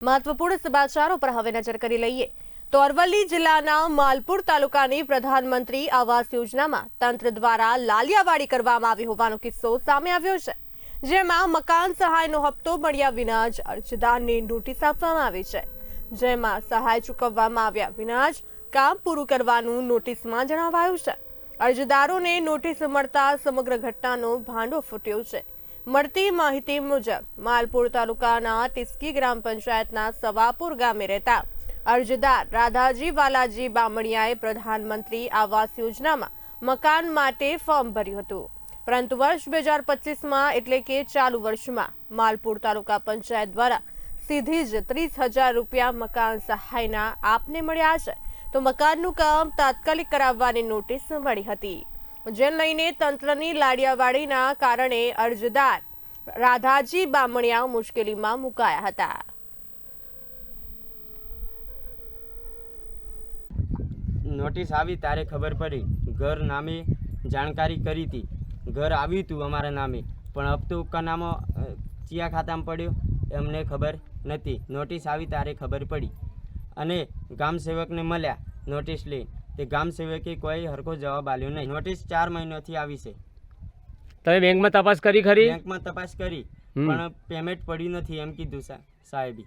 મહત્વપૂર્ણ સમાચારો પર હવે નજર કરી લઈએ. તો અરવલ્લી જિલ્લાના માલપુર તાલુકાની પ્રધાનમંત્રી આવાસ યોજનામાં તંત્ર દ્વારા લાલિયાવાડી કરવામાં આવી હોવાનો કિસ્સો સામે આવ્યો છે, જેમાં મકાન સહાયનો હપ્તો મળ્યા વિના જ અરજદારને નોટિસ આપવામાં આવી છે. જેમાં સહાય ચૂકવવામાં આવ્યા વિના જ કામ પૂરું કરવાનું નોટિસમાં જણાવાયું છે. અરજદારોને નોટિસ મળતા સમગ્ર ઘટનાનો ભાંડો ફૂટ્યો છે. મળતી માહિતી મુજબ, માલપુર તાલુકાના ટિસ્કી ગ્રામ પંચાયતના સવાપુર ગામે રહેતા અરજદાર રાધાજી વાલાજી બામણિયાએ પ્રધાનમંત્રી આવાસ યોજનામાં મકાન માટે ફોર્મ ભર્યું હતું. પરંતુ વર્ષ બે હજાર પચીસમાં એટલે કે ચાલુ વર્ષમાં માલપુર તાલુકા પંચાયત દ્વારા સીધી જ ત્રીસ હજાર રૂપિયા મકાન સહાયના આપને મળ્યા છે. તો મકાનનું કામ તાત્કાલિક કરાવવાની નોટિસ મળી હતી. જેને લઈને તંત્રની લાડિયાવાડીના કારણે અરજદાર રાધાજી બામણિયા મુશ્કેલીમાં મુકાયા હતા. નોટિસ આવી ત્યારે ખબર પડી. ઘર નામે જાણકારી કરી હતી. ઘર આવ્યું હતું અમારા નામે, પણ હપ્તો નામો ચિયા ખાતામાં પડ્યો. એમને ખબર નથી. નોટિસ આવી ત્યારે ખબર પડી. અને ગામ સેવકને મળ્યા. નોટિસ લઈ તે ગામ સેવકે કોઈ હરખો જવાબ આપ્યો નહીં. નોટિસ ચાર મહિનાથી આવી છે. તમે બેંકમાં તપાસ કરી ખરી? બેંકમાં તપાસ કરી પણ પેમેન્ટ પડ્યું નથી એમ કીધું સાહેબી. સાહેબે